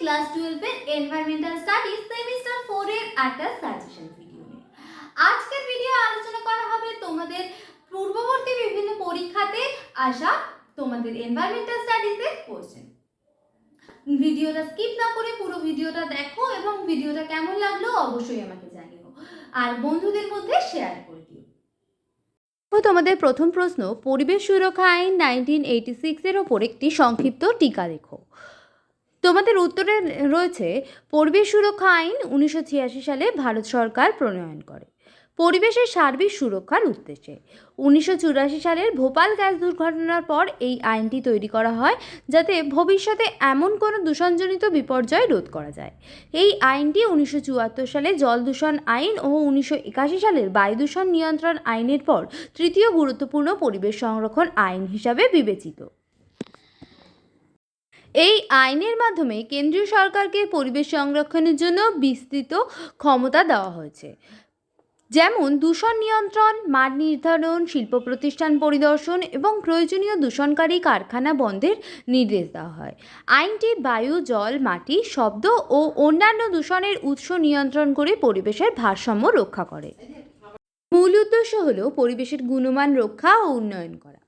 Class টুয়েলভের environmental studies semester ফোরের একটা সাজেশন ভিডিও নিয়ে। আজকের ভিডিও আলোচনা করা হবে তোমাদের পূর্ববর্তী বিভিন্ন পরীক্ষাতে আসা তোমাদের এনভায়রনমেন্টাল স্টাডিজের কোশ্চেন ভিডিওটা স্কিপ না করে পুরো ভিডিওটা দেখো এবং ভিডিওটা কেমন লাগল অবশ্যই আমাকে জানিও। আর বন্ধুদের মধ্যে শেয়ার করে দিও। তোমাদের প্রথম প্রশ্ন, পরিবেশ সুরক্ষা আইন নাইনটিন এইটি সিক্সের ওপর একটি সংক্ষিপ্ত টিকা লেখো তোমাদের উত্তরে রয়েছে, পরিবেশ সুরক্ষা আইন উনিশশো ছিয়াশি সালে ভারত সরকার প্রণয়ন করে। পরিবেশের সার্বিক সুরক্ষার উদ্দেশ্যে। উনিশশো চুরাশি সালের ভোপাল গ্যাস দুর্ঘটনার পর এই আইনটি তৈরি করা হয় যাতে ভবিষ্যতে এমন কোনো দূষণজনিত বিপর্যয় রোধ করা যায়। এই আইনটি উনিশশো চুয়াত্তর সালে জল দূষণ আইন ও উনিশশো একাশি সালের বায়ু দূষণ নিয়ন্ত্রণ আইনের পর তৃতীয় গুরুত্বপূর্ণ পরিবেশ সংরক্ষণ আইন হিসাবে বিবেচিত। এই আইনের মাধ্যমে কেন্দ্রীয় সরকারকে পরিবেশ সংরক্ষণের জন্য বিস্তৃত ক্ষমতা দেওয়া হয়েছে। যেমন দূষণ নিয়ন্ত্রণ মান নির্ধারণ, শিল্প প্রতিষ্ঠান পরিদর্শন এবং প্রয়োজনীয় দূষণকারী কারখানা বন্ধের নির্দেশ দেওয়া হয়। আইনটি বায়ু, জল, মাটি, শব্দ ও অন্যান্য দূষণের উৎস নিয়ন্ত্রণ করে পরিবেশের ভারসাম্য রক্ষা করে। উদ্দেশ্য হল পরিবেশের গুণমান রক্ষা ও উন্নয়ন করা।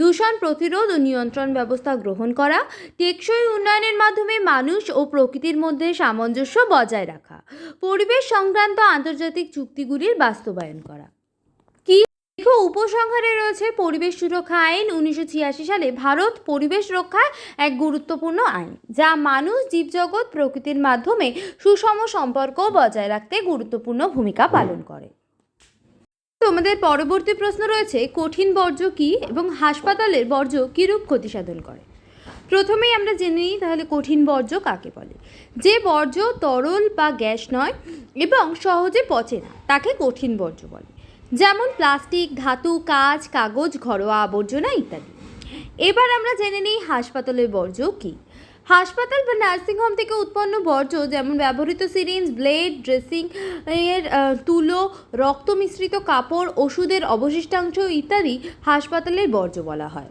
দূষণ প্রতিরোধ ও নিয়ন্ত্রণ ব্যবস্থা গ্রহণ করা, টেকসই উন্নয়নের মাধ্যমে মানুষ ও প্রকৃতির মধ্যে সামঞ্জস্য বজায় রাখা, পরিবেশ সংক্রান্ত আন্তর্জাতিক চুক্তিগুলির বাস্তবায়ন করা। দেখো উপসংহারে রয়েছে পরিবেশ সুরক্ষা আইন উনিশশো ছিয়াশি সালে ভারত পরিবেশ রক্ষায় এক গুরুত্বপূর্ণ আইন, যা মানুষ, জীবজগৎ, প্রকৃতির মাধ্যমে সুষম সম্পর্ক বজায় রাখতে গুরুত্বপূর্ণ ভূমিকা পালন করে। তোমাদের পরবর্তী প্রশ্ন রয়েছে, কঠিন বর্জ্য কী এবং হাসপাতালের বর্জ্য কীরূপ ক্ষতি সাধন করে? প্রথমেই আমরা জেনে নিই তাহলে কঠিন বর্জ্য কাকে বলে? যে বর্জ্য তরল বা গ্যাস নয় এবং সহজে পচে না, তাকে কঠিন বর্জ্য বলে। যেমন প্লাস্টিক, ধাতু, কাঁচ, কাগজ, ঘরোয়া আবর্জনা ইত্যাদি। এবার আমরা জেনে নিই হাসপাতালের বর্জ্য কী। হাসপাতাল বা নার্সিংহোম থেকে উৎপন্ন বর্জ্য, যেমন ব্যবহৃত সিরিঞ্জ ব্লেড ড্রেসিং এর তুলো, রক্ত মিশ্রিত কাপড়, ওষুধের অবশিষ্টাংশ ইত্যাদি হাসপাতালের বর্জ্য বলা হয়।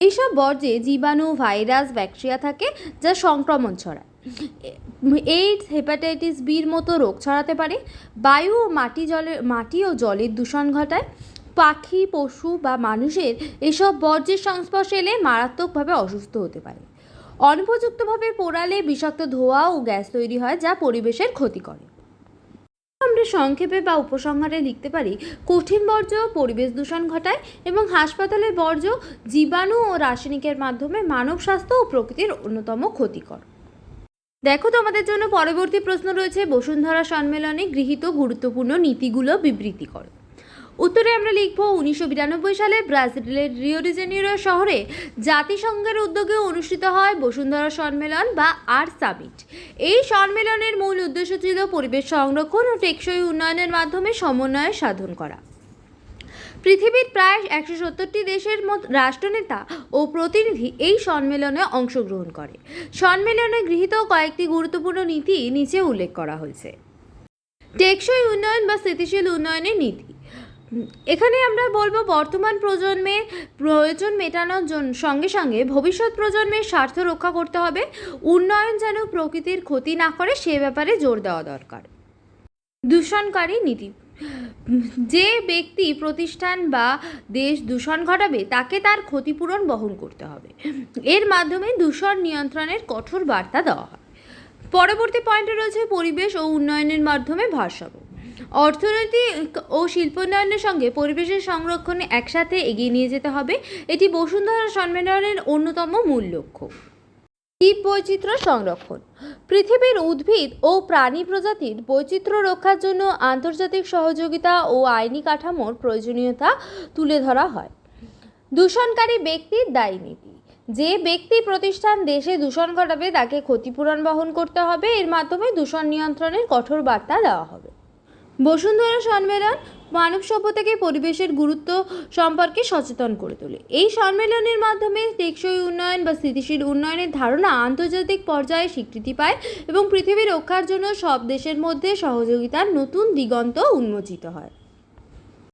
এইসব বর্জ্যে জীবাণু, ভাইরাস, ব্যাকটেরিয়া থাকে যা সংক্রমণ ছড়ায়। এইডস হেপাটাইটিস বির মতো রোগ ছড়াতে পারে। বায়ু ও মাটি জলের মাটি ও জলের দূষণ ঘটায়। পাখি, পশু বা মানুষের এসব বর্জ্যের সংস্পর্শে এলে মারাত্মকভাবে অসুস্থ হতে পারে। অনুপযুক্তভাবে পোড়ালে বিষাক্ত ধোঁয়া ও গ্যাস তৈরি হয় যা পরিবেশের ক্ষতি করে। আমরা সংক্ষেপে বা উপসংহারে লিখতে পারি, কঠিন বর্জ্য পরিবেশ দূষণ ঘটায় এবং হাসপাতালের বর্জ্য জীবাণু ও রাসায়নিকের মাধ্যমে মানব স্বাস্থ্য ও প্রকৃতির অন্যতম ক্ষতিকর। দেখো তোমাদের জন্য পরবর্তী প্রশ্ন রয়েছে, বসুন্ধরা সম্মেলনে গৃহীত গুরুত্বপূর্ণ নীতিগুলো বিবৃতি করো। উত্তরে আমরা লিখব উনিশশো বিরানব্বই সালে ব্রাজিলের রিও ডি শহরে জাতিসংঘের উদ্যোগে অনুষ্ঠিত হয় বসুন্ধরা সম্মেলন বা আর সামিট। এই সম্মেলনের মূল উদ্দেশ্য ছিল পরিবেশ সংরক্ষণ ও টেকসই উন্নয়নের মাধ্যমে সমন্বয় সাধন করা। পৃথিবীর প্রায় একশো সত্তরটি দেশের মত রাষ্ট্রনেতা ও প্রতিনিধি এই সম্মেলনে অংশগ্রহণ করে। সম্মেলনে গৃহীত কয়েকটি গুরুত্বপূর্ণ নীতি নিচে উল্লেখ করা হয়েছে। টেকসই উন্নয়ন বা স্থিতিশীল উন্নয়নের নীতি। এখানে আমরা বলব বর্তমান প্রজন্মে প্রয়োজন মেটানোর জন্য সঙ্গে সঙ্গে ভবিষ্যৎ প্রজন্মের স্বার্থ রক্ষা করতে হবে। উন্নয়ন যেন প্রকৃতির ক্ষতি না করে সে ব্যাপারে জোর দেওয়া দরকার। দূষণকারী নীতি। যে ব্যক্তি প্রতিষ্ঠান বা দেশ দূষণ ঘটাবে, তাকে তার ক্ষতিপূরণ বহন করতে হবে। এর মাধ্যমে দূষণ নিয়ন্ত্রণের কঠোর বার্তা দেওয়া হয়। পরবর্তী পয়েন্টে রয়েছে পরিবেশ ও উন্নয়নের মাধ্যমে ভারসাম্য। অর্থনৈতিক ও শিল্পোন্নয়নের সঙ্গে পরিবেশের সংরক্ষণে একসাথে এগিয়ে নিয়ে যেতে হবে। এটি বসুন্ধরা সম্মেলনের অন্যতম মূল লক্ষ্য। জীব বৈচিত্র্য সংরক্ষণ। পৃথিবীর উদ্ভিদ ও প্রাণী প্রজাতির বৈচিত্র্য রক্ষার জন্য আন্তর্জাতিক সহযোগিতা ও আইনি কাঠামোর প্রয়োজনীয়তা তুলে ধরা হয়। দূষণকারী ব্যক্তির দায়ী নীতি। যে ব্যক্তি প্রতিষ্ঠান দেশে দূষণ ঘটাবে তাকে ক্ষতিপূরণ বহন করতে হবে। এর মাধ্যমে দূষণ নিয়ন্ত্রণের কঠোর বার্তা দেওয়া হবে। বসুন্ধরা সম্মেলন মানব সভ্যতাকে পরিবেশের গুরুত্ব সম্পর্কে সচেতন করে তোলে। এই সম্মেলনের মাধ্যমে টেকসই উন্নয়ন বা স্থিতিশীল উন্নয়নের ধারণা আন্তর্জাতিক পর্যায়ে স্বীকৃতি পায় এবং পৃথিবী রক্ষার জন্য সব দেশের মধ্যে সহযোগিতার নতুন দিগন্ত উন্মোচিত হয়।